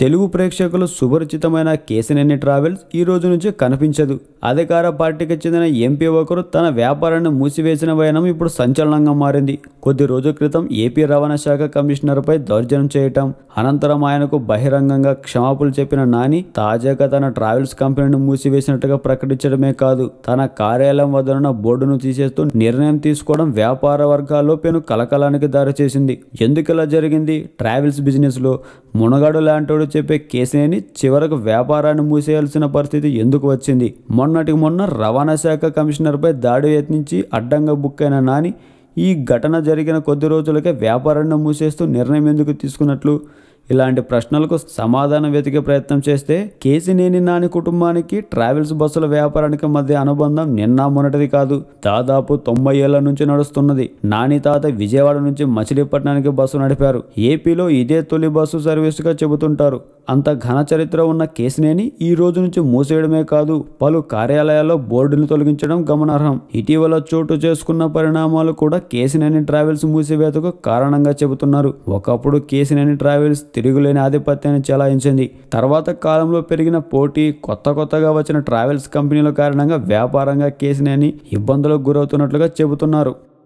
తెలుగు ప్రేక్షకులు సుపరిచితమైన కేసినేని ట్రావెల్స్ ఈ రోజు నుంచి కనిపించదు. అధికార పార్టీకి చెందిన ఎంపీ ఒకరు తన వ్యాపారాన్ని మూసివేసిన వైనం ఇప్పుడు సంచలనంగా మారింది. కొద్ది రోజుల క్రితం ఏపీ రవాణా శాఖ కమిషనర్పై దౌర్జన్యం చేయటం అనంతరం ఆయనకు బహిరంగంగా క్షమాపణలు చెప్పిన నాని తాజాగా తన ట్రావెల్స్ కంపెనీని మూసివేసినట్టుగా ప్రకటించడమే కాదు తన కార్యాలయం వద్ద ఉన్న బోర్డును తీసేస్తూ నిర్ణయం తీసుకోవడం వ్యాపార వర్గాల్లో పెను కలకలానికి దారిచేసింది ఎందుకు ఇలా జరిగింది? ట్రావెల్స్ బిజినెస్లో మునగాడు దేవుడు చెప్పే కేసేని చివరకు వ్యాపారాన్ని మూసేయాల్సిన పరిస్థితి ఎందుకు వచ్చింది? మొన్నటికి మొన్న రవాణా శాఖ కమిషనర్పై దాడి యత్నించి అడ్డంగా బుక్ అయిన నాని ఈ ఘటన జరిగిన కొద్ది రోజులకే వ్యాపారాన్ని మూసేస్తూ నిర్ణయం ఎందుకు తీసుకున్నట్లు? ఇలాంటి ప్రశ్నలకు సమాధానం వెతికే ప్రయత్నం చేస్తే కేసినేని నాని కుటుంబానికి ట్రావెల్స్ బస్సుల వ్యాపారానికి మధ్య అనుబంధం నిన్న మొన్నటిది కాదు. దాదాపు తొంభై ఏళ్ళ నుంచి నడుస్తున్నది. నాని తాత విజయవాడ నుంచి మచిలీపట్నానికి బస్సు నడిపారు. ఏపీలో ఇదే తొలి బస్సు సర్వీసుగా చెబుతుంటారు. అంత ఘన చరిత్ర ఉన్న కేసినేని ఈ రోజు నుంచి మూసేయడమే కాదు పలు కార్యాలయాల్లో బోర్డును తొలగించడం గమనార్హం. ఇటీవల చోటు చేసుకున్న పరిణామాలు కూడా కేసినేని ట్రావెల్స్ మూసివేతకు కారణంగా చెబుతున్నారు. ఒకప్పుడు కేసినేని ట్రావెల్స్ తిరుగులేని ఆధిపత్యాన్ని చెలాయించింది. తర్వాత కాలంలో పెరిగిన పోటీ కొత్త కొత్తగా వచ్చిన ట్రావెల్స్ కంపెనీల కారణంగా వ్యాపారంగా కేసినేని ఇబ్బందులకు గురవుతున్నట్లుగా చెబుతున్నారు.